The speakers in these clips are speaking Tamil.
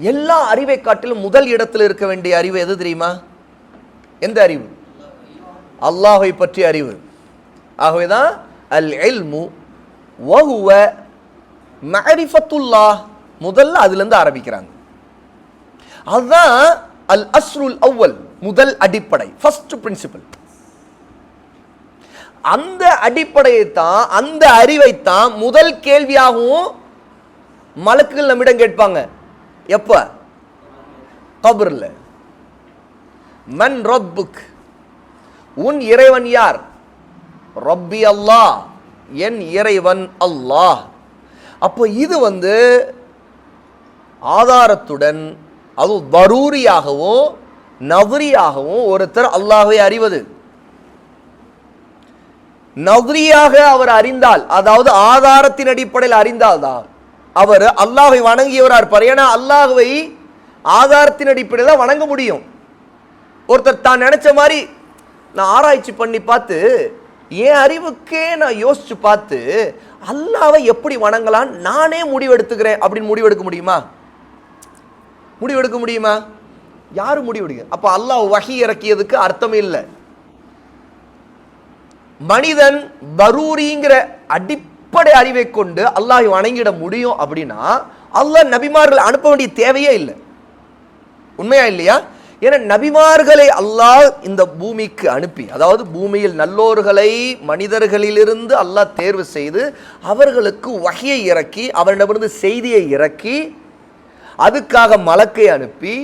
எல்லா அறிவை காட்டிலும் முதல் இடத்தில் இருக்க வேண்டிய அறிவு எது தெரியுமா? எந்த அறிவு? அல்லாஹை பற்றிய அறிவு. ஆகவேதான் அல் இல்மு வஹுவ மஅரிஃபத்துல்லாஹ் முதல்ல அதுலேருந்து ஆரம்பிக்கிறாங்க. அதுதான் அல் அஸ்ருல் அவ்வல் முதல் அடிப்படை ஃபர்ஸ்ட் பிரின்சிபல் அந்த அடிப்படையை தான் அந்த அறிவை தான் முதல் கேள்வியாகவும் மலக்குகள் நம்மிடம் கேட்பாங்க. எப்ப? கபர்ல. மன் ரப்புக்? உன் இறைவன் யார்? ரப்பி அல்லாஹ். என் இறைவன் அல்லாஹ். அப்போ இது வந்து ஆதாரத்துடன் அது பரூரியாகவும் நவரியாகவும் ஒருத்தர் அல்லாஹை அறிவது. நவரியாக அவர் அறிந்தால் அதாவது ஆதாரத்தின் அடிப்படையில் அறிந்தால்தான் அவர் அல்லாஹை வணங்கியவரார் இருப்பார். ஏன்னா அல்லாஹுவை ஆதாரத்தின் அடிப்படையில் தான் வணங்க முடியும். ஒருத்தர் தான் நினச்ச மாதிரி நான் ஆராய்ச்சி பண்ணி பார்த்து என் அறிவுக்கே நான் யோசித்து பார்த்து அல்லாவை எப்படி வணங்கலாம் நானே முடிவெடுத்துக்கிறேன் அப்படின்னு முடிவெடுக்க முடியுமா? முடிவெடுக்க முடியுமா? யாரும் முடிவெடுக்க? அப்போ அல்லாஹ் வகி இறக்கியதுக்கு அர்த்தம் இல்லை. மனிதன் பரூரிங்கிற அடிப்படை அறிவை கொண்டு அல்லாஹ் வணங்கிட முடியும் அப்படின்னா அல்லாஹ் நபிமார்கள் அனுப்ப வேண்டிய தேவையே இல்லை. உண்மையா இல்லையா? ஏன்னா நபிமார்களை அல்லாஹ் இந்த பூமிக்கு அனுப்பி அதாவது பூமியில் நல்லோர்களை மனிதர்களிலிருந்து அல்லாஹ் தேர்வு செய்து அவர்களுக்கு வகையை இறக்கி அவரிடமிருந்து செய்தியை இறக்கி அதுக்காக மலக்கை அனுப்பி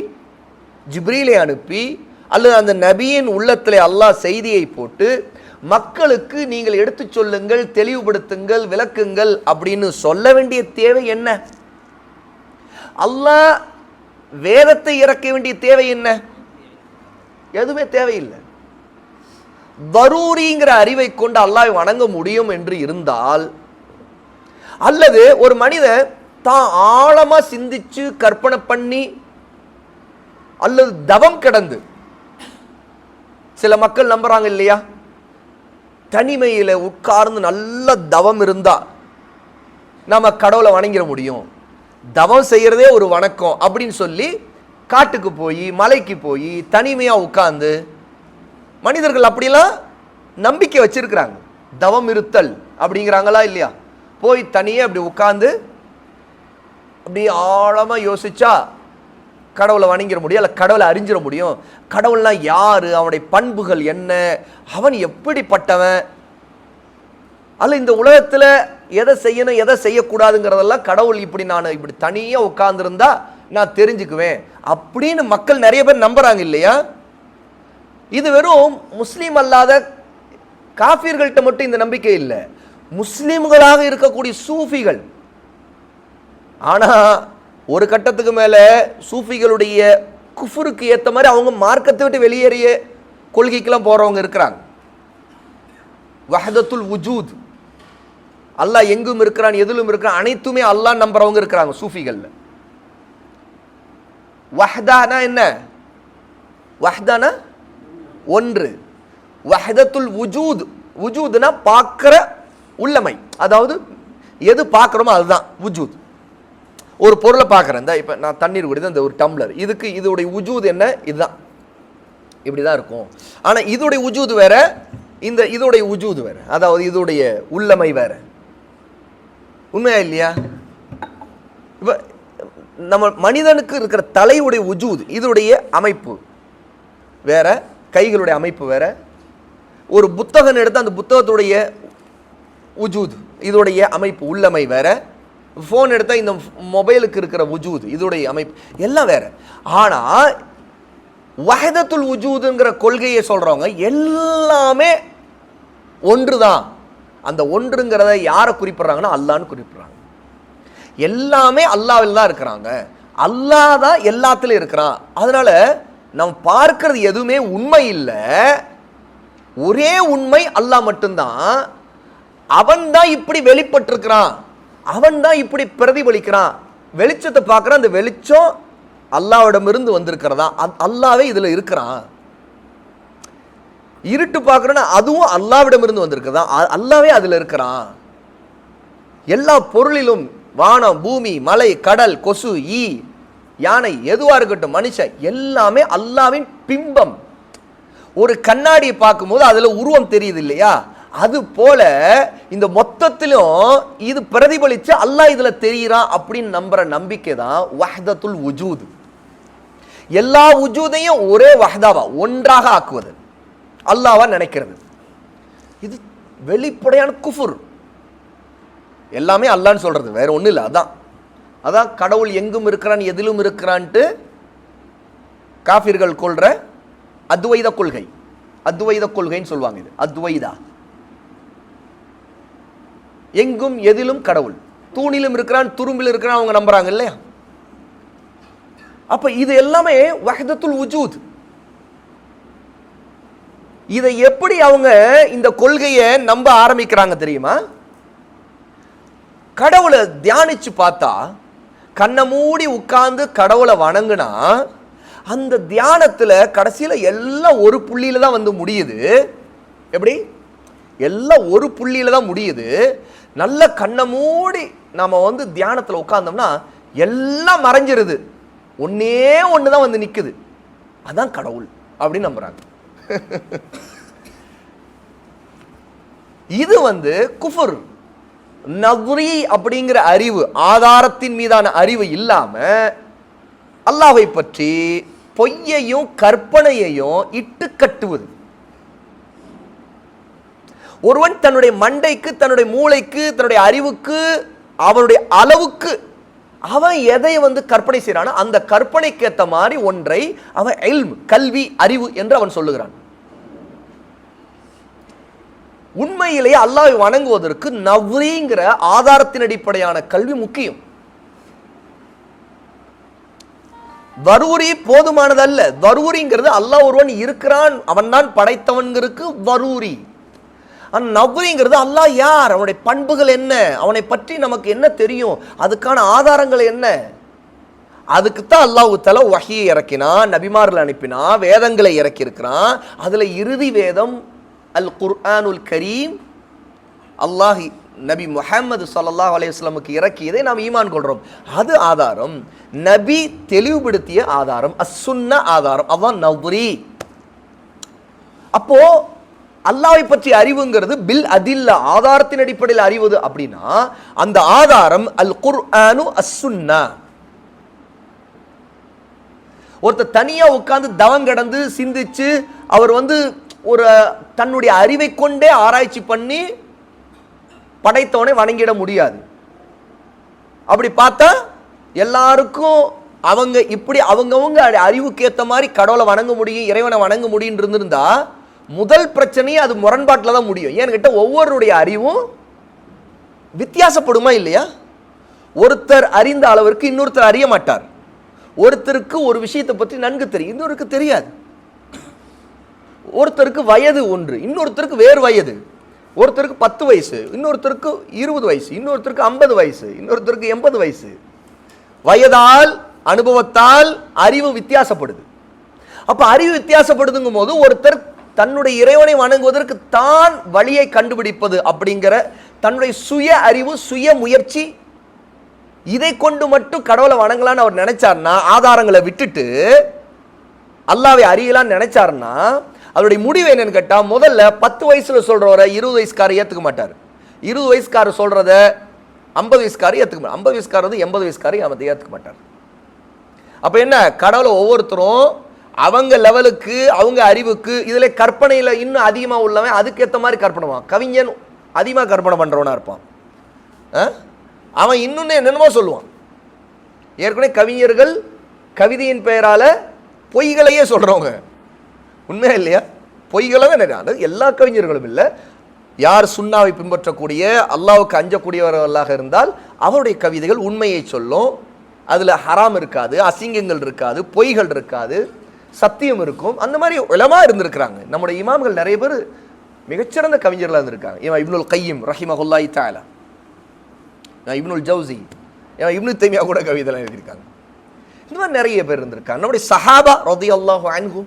ஜிப்ரீலை அனுப்பி அல்லது அந்த நபியின் உள்ளத்தில் அல்லாஹ் செய்தியை போட்டு மக்களுக்கு நீங்கள் எடுத்துச் சொல்லுங்கள் தெளிவுபடுத்துங்கள் விளக்குங்கள் அப்படின்னு சொல்ல வேண்டிய தேவை என்ன? அல்லாஹ் வேதத்தை இறக்க வேண்டிய தேவை என்ன? எதுவுமே தேவையில்லை. தரூரிங்கிற அறிவை கொண்டு அல்லாஹ் வணங்க முடியும் என்று இருந்தால் அல்லது ஒரு மனிதன் தான் ஆழமா சிந்திச்சு கற்பனை பண்ணி அல்லது தவம் கிடந்து சில மக்கள் நம்புறாங்க இல்லையா? தனிமையில் உட்கார்ந்து நல்ல தவம் இருந்தால் நம்ம கடவுளை வணங்கிட முடியும். தவம் செய்கிறதே ஒரு வணக்கம் அப்படின்னு சொல்லி காட்டுக்கு போய் மலைக்கு போய் தனிமையாக உட்கார்ந்து மனிதர்கள் அப்படிலாம் நம்பிக்கை வச்சிருக்கிறாங்க. தவம் இருத்தல் அப்படிங்கிறாங்களா இல்லையா? போய் தனியே அப்படி உட்காந்து அப்படி ஆழமாக யோசிச்சா கடவுளை வணங்கிட முடியும் இல்லை கடவுளை அறிஞ்சிட முடியும். கடவுள்னா யார்? அவனுடைய பண்புகள் என்ன? அவன் எப்படிப்பட்டவன்? அல்ல இந்த உலகத்தில் எதை செய்யணும் எதை செய்யக்கூடாதுங்கிறதெல்லாம் கடவுள் இப்படி நான் இப்படி தனியாக உட்காந்துருந்தா நான் தெரிஞ்சுக்குவேன் அப்படின்னு மக்கள் நிறைய பேர் நம்புகிறாங்க இல்லையா? இது வெறும் முஸ்லீம் அல்லாத காஃபியர்கள்ட்ட மட்டும் இந்த நம்பிக்கை இல்லை. முஸ்லீம்களாக இருக்கக்கூடிய சூஃபிகள். ஆனால் ஒரு கட்டத்துக்கு மேலே சூஃபிகளுடைய குஃபுருக்கு ஏற்ற மாதிரி அவங்க மார்க்கத்தை விட்டு வெளியேறிய கொள்கைக்கெல்லாம் போகிறவங்க இருக்கிறாங்க. வஹதத்துல் உஜூத் அல்லாஹ் எங்கும் இருக்கிறான் எதிலும் இருக்கிறான் அனைத்துமே அல்லாஹ் நம்புறவங்க இருக்கிறாங்க சூஃபிகளில். வஹதானா என்ன? வஹதானா? ஒன்று. வஹதத்துல் உஜூத் உஜூத்னா பார்க்குற உள்ளமை. அதாவது எது பார்க்குறோமோ அதுதான் உஜூத் ஒரு பொருளை பார்க்குறேன். இந்த இப்போ நான் தண்ணீர் குடிதான் இந்த ஒரு டம்ளர். இதுக்கு இதோடைய உஜூது என்ன? இதுதான். இப்படி தான் இருக்கும். ஆனால் இதோடைய உஜூது வேற இந்த இதோடைய உஜூது வேற. அதாவது இதோடைய உள்ளமை வேற. உண்மையா இல்லையா? இப்போ நம்ம மனிதனுக்கு இருக்கிற தலையுடைய உஜூத் இதோடைய அமைப்பு வேற கைகளுடைய அமைப்பு வேற. ஒரு புத்தகம் எடுத்து அந்த புத்தகத்துடைய உஜூத் இதோடைய அமைப்பு உள்ளமை வேற. ஃபோன் எடுத்தால் இந்த மொபைலுக்கு இருக்கிற உஜூத் இதோடைய அமைப்பு எல்லாம் வேறு. ஆனால் வஹதத்துல் உஜூதுங்கிற கொள்கையை சொல்கிறவங்க எல்லாமே ஒன்று தான் அந்த ஒன்றுங்கிறத யாரை குறிப்பிட்றாங்கன்னா அல்லான்னு குறிப்பிட்றாங்க. எல்லாமே அல்லாவில் தான் இருக்கிறாங்க. அல்லாஹ் தான் எல்லாத்துலேயும் இருக்கிறான். அதனால் நம்ம பார்க்கறது எதுவுமே உண்மை இல்லை. ஒரே உண்மை அல்லாஹ் மட்டும்தான். அவன் தான் இப்படி வெளிப்பட்டிருக்கிறான். அவன் தான் இப்படி பிரதிபலிக்கிறான். வெளிச்சத்தை பார்க்குறான். அந்த வெளிச்சம் அல்லாவிடமிருந்து வந்திருக்கிறதா? அ- அல்லாவே இதில் இருக்கிறான். இருட்டு பார்க்குறோன்னா அதுவும் அல்லாவிடமிருந்து வந்திருக்கிறதா? அல்லாவே அதில் இருக்கிறான். எல்லா பொருளிலும் வானம் பூமி மலை கடல் கொசு ஈ யானை எதுவாக இருக்கட்டும் மனுஷன் எல்லாமே அல்லாவின் பிம்பம். ஒரு கண்ணாடியை பார்க்கும்போது அதில் உருவம் தெரியுது இல்லையா? அது போல இந்த மொத்தத்திலும் இது பிரதிபலிச்சு அல்லாஹ் இதுல தெரியுறான் அப்படின்னு நம்புற நம்பிக்கை தான் வஹதத்துல் உஜூது எல்லா உஜூதையும் ஒரே வஹதாவா ஒன்றாக ஆக்குவது. அல்லாவா நினைக்கிறது. இது வெளிப்படையான குஃபுர். எல்லாமே அல்லான்னு சொல்றது வேற ஒன்றும் இல்லை அதான். அதான் கடவுள் எங்கும் இருக்கிறான் எதிலும் இருக்கிறான்ட்டு காஃபிர்கள் கொள்ற அத்வைத கொள்கை. அத்வைத கொள்கைன்னு சொல்லுவாங்க இது அத்வைதா. எங்கும் எதிலும் கடவுள். தூணிலும் இருக்கிறான் துரும்பில் இருக்கிறான் அவங்க நம்புறாங்க இல்லையா? அப்ப இது எல்லாமே வஹதத்துல் உஜூத் இதை எப்படி அவங்க இந்த கொள்கையை நம்ப ஆரம்பிக்கிறாங்க தெரியுமா? கடவுளை தியானிச்சு பார்த்தா கண்ணை மூடி உட்கார்ந்து கடவுளை வணங்குனா அந்த தியானத்துல கடைசியில் எல்லாம் ஒரு புள்ளியில தான் வந்து முடியுது. எப்படி? எல்லாம் ஒரு புள்ளியில தான் முடியுது. நல்ல கண்ணை மூடி நம்ம வந்து தியானத்தில் உட்காந்தோம்னா எல்லாம் மறைஞ்சிருது. ஒன்னே ஒன்று தான் வந்து நிற்குது அதான் கடவுள் அப்படின்னு நம்புகிறாங்க இது வந்து குஃபுர். நவ்ரி அப்படிங்கிற அறிவு ஆதாரத்தின் மீதான அறிவு இல்லாம அல்லாவை பற்றி பொய்யையும் கற்பனையையும் இட்டு கட்டுவது. ஒருவன் தன்னுடைய மண்டைக்கு தன்னுடைய மூளைக்கு தன்னுடைய அறிவுக்கு அவனுடைய அளவுக்கு அவன் எதை வந்து கற்பனை செய்யறானோ அந்த கற்பனைக்கு ஏற்ற மாதிரி ஒன்றை அவன் இல்ம் கல்வி அறிவு என்று அவன் சொல்லுகிறான். உண்மையிலேயே அல்லாவை வணங்குவதற்கு நவ்ரிங்கிற ஆதாரத்தின் அடிப்படையான கல்வி முக்கியம். வரூரி போதுமானதல்ல. வரூரிங்கிறது அல்லாஹ் ஒருவன் இருக்கிறான் அவன் தான் படைத்தவன்கிறதுக்கு வரூரி ஆனால் நவ்ரிங்கிறது அல்லாஹ் யார்? அவனுடைய பண்புகள் என்ன? அவனை பற்றி நமக்கு என்ன தெரியும்? அதுக்கான ஆதாரங்கள் என்ன? அதுக்கு தான் அல்லாஹ் தல வகையை இறக்கினான் நபிமார்கள் அனுப்பினா வேதங்களை இறக்கியிருக்கிறான். அதில் இறுதி வேதம் அல் குர்ஆனுல் கரீம். அல்லாஹி நபி முஹம்மது சல்லா அலைஹி இறக்கியதை நாம் ஈமான் கொள்கிறோம் அது ஆதாரம். நபி தெளிவுபடுத்திய ஆதாரம். அசுன்ன ஆதாரம். அதான் நவ்ரி. அப்போ அல்லாவை பற்றி அறிவுங்கிறது பில் அதில்ல ஆதாரத்தின் அடிப்படையில் அறிவது அப்படின்னா அந்த ஆதாரம் அல் குர்ஆனு அசுன்னா ஒருத்தர் தனியா உட்கார்ந்து தவம் கடந்து சிந்திச்சு அவர் வந்து ஒரு தன்னுடைய அறிவை கொண்டே ஆராய்ச்சி பண்ணி படைத்தவனை வணங்கிட முடியாது. அப்படி பார்த்தா எல்லாருக்கும் அவங்க இப்படி அவங்கவுங்க அறிவுக்கு ஏற்ற மாதிரி கடவுளை வணங்க முடியும் இறைவனை வணங்க முடியும் இருந்திருந்தா முதல் பிரச்சனையே அது முரண்பாட்டில் தான் முடியும். ஏன்னு கேட்டால் ஒவ்வொருடைய அறிவும் வித்தியாசப்படுமா இல்லையா? ஒருத்தர் அறிந்த அளவிற்கு இன்னொருத்தர் அறிய மாட்டார். ஒருத்தருக்கு ஒரு விஷயத்தை பற்றி நன்கு தெரியும். இன்னொருக்கு தெரியாது. ஒருத்தருக்கு வயது ஒன்று இன்னொருத்தருக்கு வேறு வயது. ஒருத்தருக்கு பத்து வயசு இன்னொருத்தருக்கு இருபது வயசு இன்னொருத்தருக்கு ஐம்பது வயசு இன்னொருத்தருக்கு எண்பது வயசு. வயதால் அனுபவத்தால் அறிவு வித்தியாசப்படுது. அப்போ அறிவு வித்தியாசப்படுதுங்கும் போது ஒருத்தர் தன்னுடைய இறைவனை வணங்குவதற்கு தான் வழியை கண்டுபிடிப்பது அப்படிங்கிற தன்னுடைய சுய அறிவு சுய முயற்சி இதை கொண்டு மட்டும் கடவுளை வணங்கலான்னு அவர் நினைச்சார்னா ஆதாரங்களை விட்டுட்டு அல்லாவை அறியலான்னு நினைச்சாருன்னா அவருடைய முடிவு என்னன்னு கேட்டால் முதல்ல பத்து வயசுல சொல்றவரை இருபது வயசுக்காரர் ஏத்துக்க மாட்டார். இருபது வயசுக்காரர் சொல்றத ஐம்பது வயசுக்காரர் ஏத்துக்க மாட்டார். ஐம்பது வயசுக்காரர் வந்து எண்பது வயசுக்காரர் அவன் ஏத்துக்க மாட்டார். அப்ப என்ன? கடவுளை ஒவ்வொருத்தரும் அவங்க லெவலுக்கு அவங்க அறிவுக்கு இதில் கற்பனையில் இன்னும் அதிகமாக உள்ளவன் அதுக்கேற்ற மாதிரி கற்பனைவான். கவிஞன் அதிகமாக கற்பனை பண்ணுறவனாக இருப்பான். ஆ? அவன் இன்னொன்று என்னென்னமோ சொல்லுவான். ஏற்கனவே கவிஞர்கள் கவிதையின் பெயரால் பொய்களையே சொல்கிறவங்க உண்மையா இல்லையா? பொய்களவே தான் எல்லா கவிஞர்களும் இல்லை. யார் சுண்ணாவை பின்பற்றக்கூடிய அல்லாவுக்கு அஞ்சக்கூடியவர்களாக இருந்தால் அவருடைய கவிதைகள் உண்மையை சொல்லும். அதில் ஹராம் இருக்காது அசிங்கங்கள் இருக்காது பொய்கள் இருக்காது. சத்தியம் இருக்கும். அந்த மாதிரி உலமா இருந்திருக்கிறாங்க. நம்முடைய இமாம்கள் நிறைய பேர் மிகச்சிறந்த கவிஞர்களாக இருந்திருக்காங்க. இவன் இப்னுல் கையம் ரஹிமஹுல்லாய் தாலா நான் இப்னுல் ஜவுசி ஏன் இப்னு தைமியா கூட கவிதைலாம் எழுதியிருக்காங்க. இந்த மாதிரி நிறைய பேர் இருந்திருக்காங்க. நம்முடைய சஹாபா ரதி அல்லாஹு அன்ஹு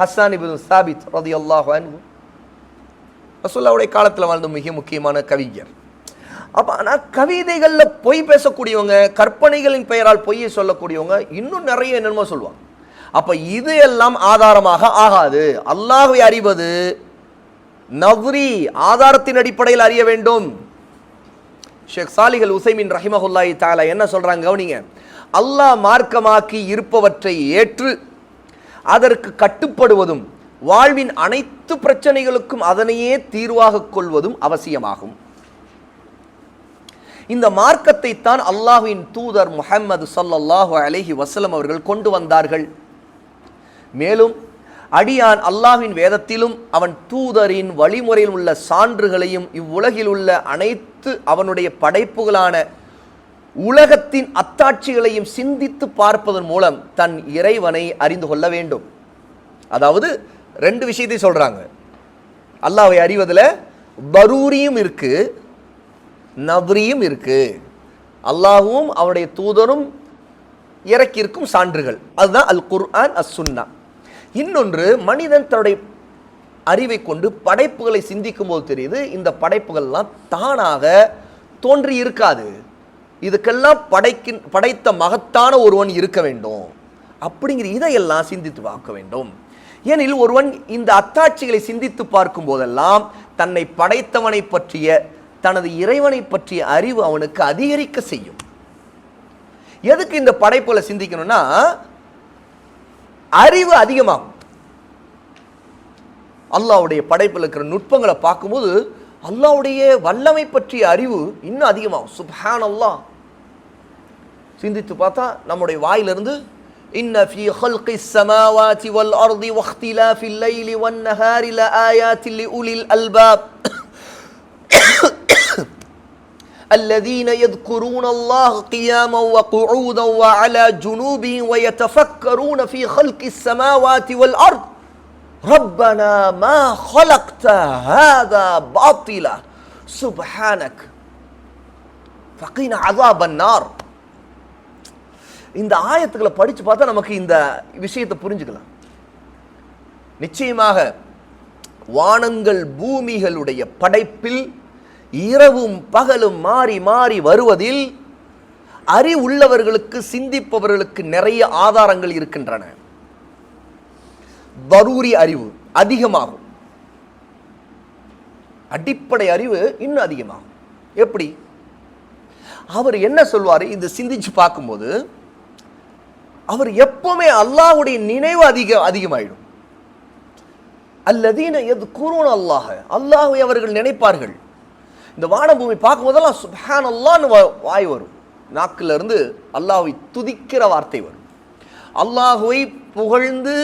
ஹசான் இபு சாபித் ரதி அல்லாஹு அன்ஹு ரசூல்லாவுடைய காலத்தில் வாழ்ந்த மிக முக்கியமான கவிஞர். அப்போ ஆனால் கவிதைகளில் பொய் பேசக்கூடியவங்க கற்பனைகளின் பெயரால் பொய்யை சொல்லக்கூடியவங்க இன்னும் நிறைய என்னமோ சொல்லுவாங்க. அப்போ இது எல்லாம் ஆதாரமாக ஆகாது. அல்லாஹ்வை அறிவது நவ்ரி ஆதாரத்தின் அடிப்படையில் அறிய வேண்டும். ஷேக் சாலிகள் உசைமின் ரஹிமஹுல்லாஹி தாலா என்ன சொல்கிறாங்க கவனிங்க. அல்லாஹ் மார்க்கமாக்கி இருப்பவற்றை ஏற்று அதற்கு கட்டுப்படுவதும் வாழ்வின் அனைத்து பிரச்சனைகளுக்கும் அதனையே தீர்வாக கொள்வதும் அவசியமாகும். இந்த மார்க்கத்தை தான் அல்லாஹுவின் தூதர் முஹம்மது ஸல்லல்லாஹு அலஹி வசலம் அவர்கள் கொண்டு வந்தார்கள். மேலும் அடியான் அல்லாஹ்வின் வேதத்திலும் அவன் தூதரின் வழிமுறையில் உள்ள சான்றுகளையும் இவ்வுலகில் உள்ள அனைத்து அவனுடைய படைப்புகளான உலகத்தின் அத்தாட்சிகளையும் சிந்தித்து பார்ப்பதன் மூலம் தன் இறைவனை அறிந்து கொள்ள வேண்டும். அதாவது ரெண்டு விஷயத்தை சொல்கிறாங்க அல்லாவை அறிவதில் பரூரியும் இருக்கு நவ்ரியும் இருக்கு. அல்லாஹும் அவனுடைய தூதரும் இறக்கியிருக்கும் சான்றுகள். அதுதான் அல் குர்ஆன் அஸ் சுன்னா. இன்னொன்று மனிதன் தன்னுடைய அறிவை கொண்டு படைப்புகளை சிந்திக்கும் போது தெரியுது இந்த படைப்புகள்லாம் தானாக தோன்றி இருக்காது. இதுக்கெல்லாம் படைக்கின் படைத்த மகத்தான ஒருவன் இருக்க வேண்டும். அப்படிங்கிற இதையெல்லாம் சிந்தித்து பார்க்க வேண்டும். ஏனில் ஒருவன் இந்த அத்தாட்சிகளை சிந்தித்து பார்க்கும் போதெல்லாம் தன்னை படைத்தவனை பற்றிய தனது இறைவனை பற்றிய அறிவு அவனுக்கு அதிகரிக்க செய்யும். எதுக்கு இந்த படைப்புகளை சிந்திக்கணும்னா அறிவு அதிகமாகும் அல்லாஹ்வுடைய படைப்பில் இருக்கிற நுட்பங்களை பார்க்கும்போது அல்லாஹ்வுடைய வல்லமை பற்றிய அறிவு இன்னும் அதிகமாகும் சுப்ஹான் அல்லாஹ் சிந்தித்து பார்த்தா நம்முடைய வாயிலிருந்து இன்ன ஃபீ خلقi السماوات والأرض واختلاف الليل والنهار لآيات لأولي الألباب الذين يذكرون الله قياما وقعودا وعلى جنوبهم ويتفكرون في خلق السماوات والأرض ربنا ما خلقت هذا باطلا سبحانك فقنا عذاب النار இந்த ஆயத்துக்களை படிச்சு பார்த்தா நமக்கு இந்த விஷயத்தை புரிஞ்சுக்கலாம் நிச்சயமாக வானங்கள் பூமிகளுடைய படைப்பில் இரவும் பகலும் மாறி மாறி வருவதில் அறிவுள்ளவர்களுக்கு சிந்திப்பவர்களுக்கு நிறைய ஆதாரங்கள் இருக்கின்றன. பரூரி அறிவு அதிகமாகும். அடிப்படை அறிவு இன்னும் அதிகமாகும். எப்படி? அவர் என்ன சொல்வார்? இந்த சிந்திச்சு பார்க்கும்போது அவர் எப்பவுமே அல்லாஹ்வுடைய நினைவு அதிக அதிகமாயிடும். அல்லதீன எது கூறுவோம் அல்லாஹ் அல்லாஹை அவர்கள் நினைப்பார்கள். இந்த வானபூமி பார்க்கும்போதெல்லாம் சுபஹான் அல்லான்னு வாய் வரும். நாக்குல இருந்து துதிக்கிற வார்த்தை வரும். அல்லாஹுவை புகழ்ந்து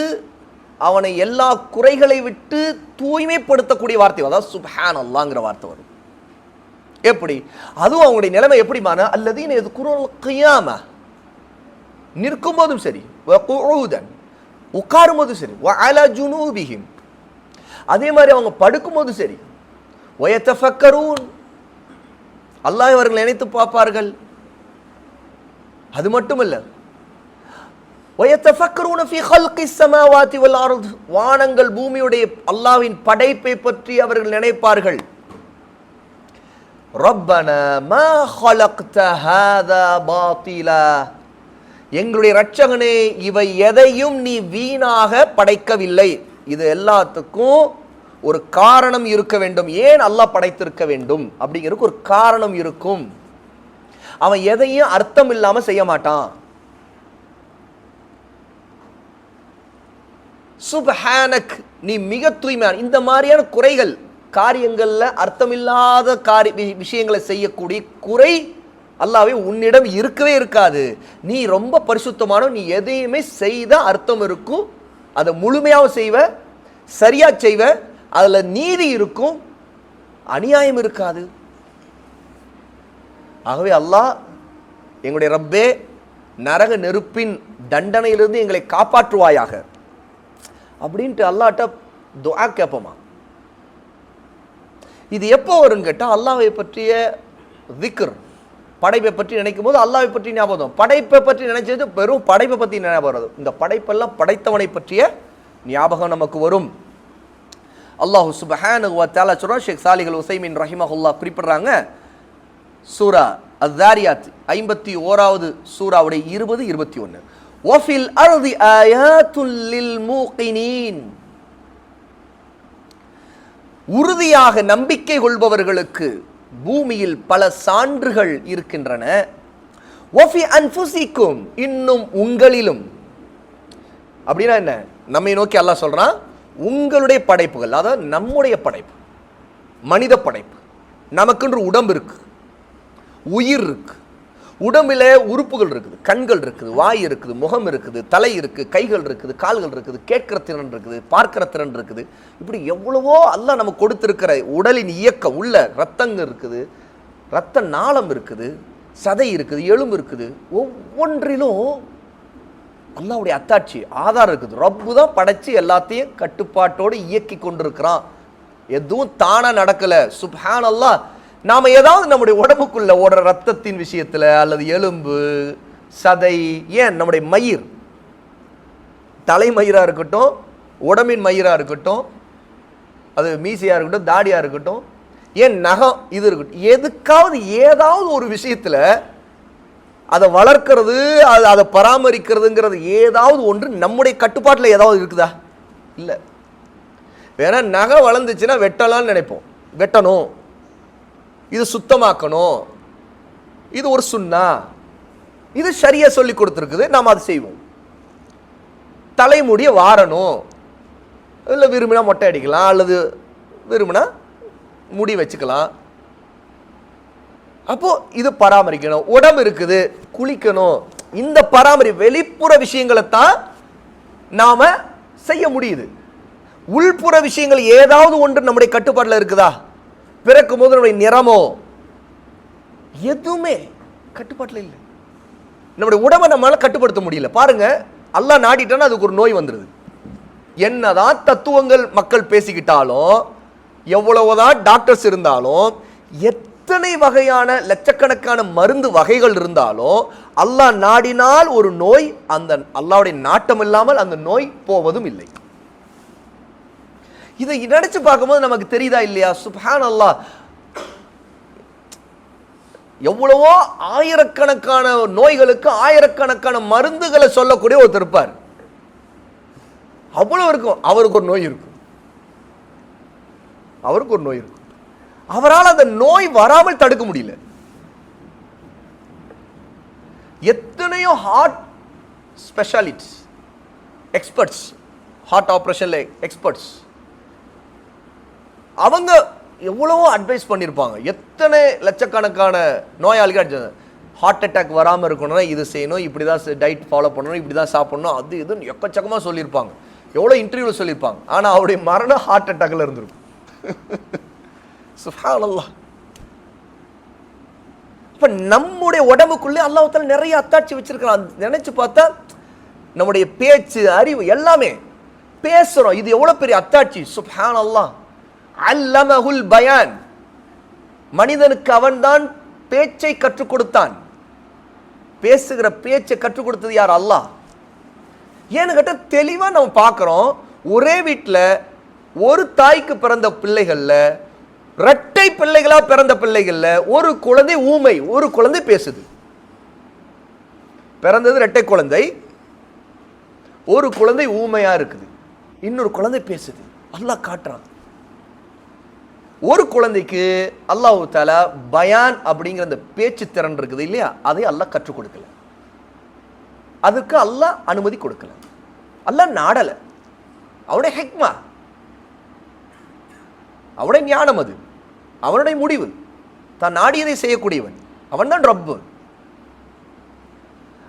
அவனை எல்லா குறைகளை விட்டு தூய்மைப்படுத்தக்கூடிய வார்த்தை அதாவது சுபஹான் அல்லாங்கிற வார்த்தை வரும். எப்படி? அதுவும் அவங்களுடைய நிலைமை எப்படிமான அல்லது இது குரல் கையாம நிற்கும் போதும் சரி. உட்காரும் போதும் சரி. வஅலா ஜுனூபிஹிம். அதே மாதிரி அவங்க படுக்கும் போதும் சரி. வயத்தஃபக்கரூன் அல்லாஹ் அவர்கள் நினைத்து பார்ப்பார்கள். அது மட்டுமல்ல வானங்கள் பூமியுடைய அல்லாவின் படைப்பை பற்றி அவர்கள் நினைப்பார்கள். எங்களுடைய ரட்சகனே இவை எதையும் நீ வீணாக படைக்கவில்லை. இது எல்லாத்துக்கும் ஒரு காரணம் இருக்க வேண்டும். ஏன் அல்லாஹ் படைத்திருக்க வேண்டும்? அப்படிங்கிறதுக்கு ஒரு காரணம் இருக்கும். அவன் எதையும் அர்த்தம் இல்லாமல் செய்ய மாட்டான். சுப்ஹானக் நீ மிக தூய்மையான இந்த மாதிரியான குறைகள் காரியங்களில் அர்த்தமில்லாத காரி வி- விஷயங்களை செய்யக்கூடிய குறை அல்லாவே உன்னிடம் இருக்கவே இருக்காது. நீ ரொம்ப பரிசுத்தமான நீ எதையுமே செய்த அர்த்தம் இருக்கும். அதை முழுமையாக செய்வ சரியாக செய்வ அதில் நீதி இருக்கும் அநியாயம் இருக்காது. ஆகவே அல்லாஹ் எங்களுடைய ரப்பே நரக நெருப்பின் தண்டனையிலிருந்து எங்களை காப்பாற்றுவாயாக. அப்படின்ட்டு அல்லாட்ட துவா கேட்போமா இது எப்போ வரும் கேட்டால் அல்லாவை பற்றிய விக்ர் படைப்பை பற்றி நினைக்கும் போது அல்லாவை பற்றி ஞாபகம் படைப்பை பற்றி நினைச்சது வெறும் படைப்பை பற்றி ஞாபகம் வராது. இந்த படைப்பெல்லாம் படைத்தவனை பற்றிய ஞாபகம் நமக்கு வரும். அல்லாஹு சுபஹானஹு வ ஷேக் சாலிகள் உசைமின் ரஹிமஹுல்லா குறிப்பிட்றாங்க. சூரா அத்தாரியாத் ஐம்பத்தி ஓராவது சூராவுடைய இருபது இருபத்தி ஒன்று ஒஃபில் அருதி ஆயாத்துல்லில் மூக்கினீன். உறுதியாக நம்பிக்கை கொள்பவர்களுக்கு பூமியில் பல சான்றுகள் இருக்கின்றன. ஒஃபி அன்புசிக்கும் இன்னும் உங்களிலும். அப்படின்னா என்ன? நம்மை நோக்கி அல்லாஹ் சொல்றான் உங்களுடைய படைப்புகள் அதாவது நம்முடைய படைப்பு மனித படைப்பு நமக்குன்று உடம்பு இருக்கு உயிர் இருக்கு உடம்பில் உறுப்புகள் இருக்குது கண்கள் இருக்குது வாய் இருக்குது முகம் இருக்குது தலை இருக்குது கைகள் இருக்குது கால்கள் இருக்குது கேட்கிற திறன் இருக்குது பார்க்கிற திறன் இருக்குது. இப்படி எவ்வளவோ அல்ல நமக்கு கொடுத்துருக்கிற உடலின் இயக்கம் உள்ள ரத்தங்க இருக்குது ரத்த நாளம் இருக்குது சதை இருக்குது எலும்பு இருக்குது. ஒவ்வொன்றிலும் அல்லாவுடைய அத்தாட்சி ஆதாரம் இருக்குது. ரப்பு தான் படைச்சு எல்லாத்தையும் கட்டுப்பாட்டோடு இயக்கி கொண்டிருக்கிறான். எதுவும் தானா நடக்கல. சுப்ஹான் அல்லாஹ் நாம ஏதாவது நம்முடைய உடம்புக்குள்ள ஓடுற ரத்தத்தின் விஷயத்துல அல்லது எலும்பு சதை ஏன் நம்முடைய மயிர்? தலைமயிரா இருக்கட்டும் உடம்பின் மயிரா இருக்கட்டும் அது மீசையா இருக்கட்டும் தாடியா இருக்கட்டும் ஏன் நகம் இது இருக்கட்டும். எதுக்காவது ஏதாவது ஒரு விஷயத்துல அதை வளர்க்கறது அது அதை பராமரிக்கிறதுங்கிறது ஏதாவது ஒன்று நம்முடைய கட்டுப்பாட்டில் ஏதாவது இருக்குதா? இல்லை. வேணா நகை வளர்ந்துச்சுன்னா வெட்டலாம்னு நினைப்போம். வெட்டணும். இது சுத்தமாக்கணும். இது ஒரு சுண்ணா. இது சரியாக சொல்லி கொடுத்துருக்குது. நாம் அதை செய்வோம். தலைமுடியை வாரணும். இல்லை விரும்பினா மொட்டை அடிக்கலாம். அல்லது விரும்பினா முடி வச்சுக்கலாம். அப்போ இது பராமரிக்கணும். உடம்பு இருக்குது குளிக்கணும். இந்த பராமரி வெளிப்புற விஷயங்களை தான் நாம செய்ய முடியுது. உள்புற விஷயங்கள் ஏதாவது ஒன்று நம்முடைய கட்டுப்பாட்டில் இருக்குதா? பிறக்கும் போது நம்முடைய நிறமோ? எதுவுமே கட்டுப்பாட்டில் இல்லை. நம்முடைய உடம்பை நம்மளால் கட்டுப்படுத்த முடியல. பாருங்க அல்லாஹ் நாடிட்டான்னா அதுக்கு ஒரு நோய் வந்துடுது என்னதான் தத்துவங்கள் மக்கள் பேசிக்கிட்டாலும் எவ்வளவுதான் டாக்டர்ஸ் இருந்தாலும் எத்தனை வகையான லட்சக்கணக்கான மருந்து வகைகள் இருந்தாலும் அல்லாஹ் நாடினால் ஒரு நோய் அந்த அல்லாவுடைய நாட்டம் இல்லாமல் அந்த நோய் போவதும் இல்லை. இதை நினைச்சு பார்க்கும்போது நமக்கு தெரியுதா இல்லையா? சுப்ஹான் அல்லாஹ் எவ்வளவோ ஆயிரக்கணக்கான நோய்களுக்கு ஆயிரக்கணக்கான மருந்துகளை சொல்லக்கூடிய ஒருத்தர் இருப்பார். அவ்வளவு இருக்கும். அவருக்கு ஒரு நோய் இருக்கும். அவருக்கு ஒரு நோய் இருக்கும். அவரால் அந்த நோய் வராமல் தடுக்க முடியல. எத்தனையோ ஹார்ட் ஸ்பெஷாலிட்டிஸ் எக்ஸ்பர்ட்ஸ் ஹார்ட் ஆப்ரேஷனில் எக்ஸ்பர்ட்ஸ் அவங்க எவ்வளவோ அட்வைஸ் பண்ணியிருப்பாங்க எத்தனை லட்சக்கணக்கான நோயாளிகள் ஹார்ட் அட்டாக் வராமல் இருக்கணும்னா இது செய்யணும் இப்படி தான் டயட் ஃபாலோ பண்ணணும் இப்படி தான் சாப்பிடணும் அது இதுன்னு எக்கச்சக்கமாக சொல்லியிருப்பாங்க எவ்வளோ இன்டர்வியூவில் சொல்லியிருப்பாங்க ஆனால் அவருடைய மரணம் ஹார்ட் அட்டாக்கில் இருந்திருக்கும். சுஹானல்லா இப்போ நம்முடைய உடம்புக்குள்ளே அல்லாஹ்தால நிறைய அத்தாட்சி வச்சிருக்கிறான். நினைச்சு பார்த்தா நம்முடைய பேச்சு அறிவு எல்லாமே பேசுறோம். இது எவ்வளோ பெரிய அத்தாட்சி? சுஹான் அல்லா அல்லமஹுல் பயான். மனிதனுக்கு அவன்தான் பேச்சை கற்றுக் கொடுத்தான். பேசுகிற பேச்சை கற்றுக் கொடுத்தது யார்? அல்லாஹ். ஏன்னு கேட்டால் தெளிவாக நம்ம பார்க்குறோம். ஒரே வீட்டில் ஒரு தாய்க்கு பிறந்த பிள்ளைகளில் இரட்டை பிள்ளைகளா பிறந்த பிள்ளைகள்ல ஒரு குழந்தை ஊமை ஒரு குழந்தை பேசுது. பிறந்தது ரெட்டை குழந்தை ஒரு குழந்தை ஊமையா இருக்குது. இன்னொரு குழந்தை பேசுது. அல்லாஹ் காட்டுறான். ஒரு குழந்தைக்கு அல்லாஹ் தாலா பயான் அப்படிங்கிற அந்த பேச்சு திறன் இருக்குது இல்லையா? அதை அல்லாஹ் கற்றுக் கொடுக்கல. அதுக்கு அல்லாஹ் அனுமதி கொடுக்கல. அல்லாஹ் நாடலை. அவனுடைய ஹெக்மா. அவனுடைய ஞானம் அது. அவனுடைய முடிவு. தான் நாடியதை செய்யக்கூடியவன். அவன் தான் ரப்பு.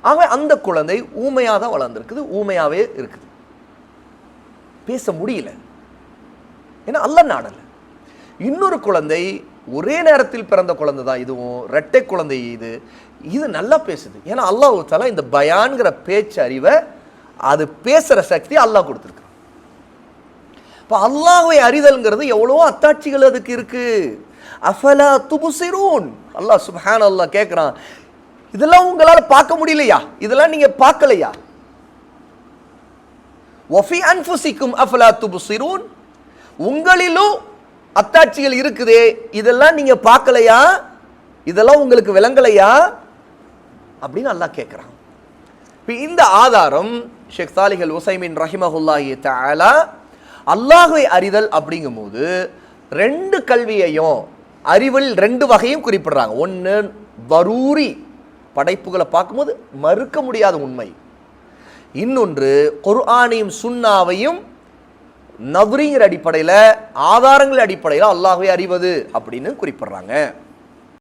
ஆக அந்த குழந்தை ஊமையாக தான் வளர்ந்துருக்குது ஊமையாகவே இருக்குது. பேச முடியல. ஏன்னா அல்ல நாடல. இன்னொரு குழந்தை ஒரே நேரத்தில் பிறந்த குழந்தை தான் இதுவும் ரெட்டை குழந்தை இது. இது நல்லா பேசுது. ஏன்னா அல்லாஹ் தலா இந்த பயான்கிற பேச்சு அறிவை அது பேசுகிற சக்தி அல்லாஹ் கொடுத்துருக்கு இப்போ அல்லாஹை அறிதல்ங்கிறது எவ்வளவோ அத்தாட்சிகள் அதுக்கு இருக்கு. அஃபலா துபுசிரூன். அல்லாஹ் சுஹான் அல்லாஹ் கேட்குறான் இதெல்லாம் உங்களால் பார்க்க முடியலையா? இதெல்லாம் நீங்கள் பார்க்கலையா? ஒஃபி அன்ஃபுசிக்கும் அஃபலா துபுசிரூன். உங்களிலும் அத்தாட்சிகள் இருக்குதே. இதெல்லாம் நீங்க பார்க்கலையா? இதெல்லாம் உங்களுக்கு விளங்கலையா? அப்படின்னு அல்லாஹ் கேட்குறான் இப்போ இந்த ஆதாரம் ஷேக் சாலிஹல் உசைமின் ரஹிமஹுல்லாஹி தாலா அல்லாஹுவை அறிதல் அப்படிங்கும்போது ரெண்டு கல்வியையும் அறிவில் ரெண்டு வகையும் குறிப்பிடுறாங்க. ஒன்று வரூரி படைப்புகளை பார்க்கும்போது மறுக்க முடியாத உண்மை. இன்னொன்று குர்ஆனையும் சுன்னாவையும் நவ்ரிங்கிற அடிப்படையில் ஆதாரங்கள் அடிப்படையில் அல்லாஹுவை அறிவது அப்படின்னு குறிப்பிடுறாங்க.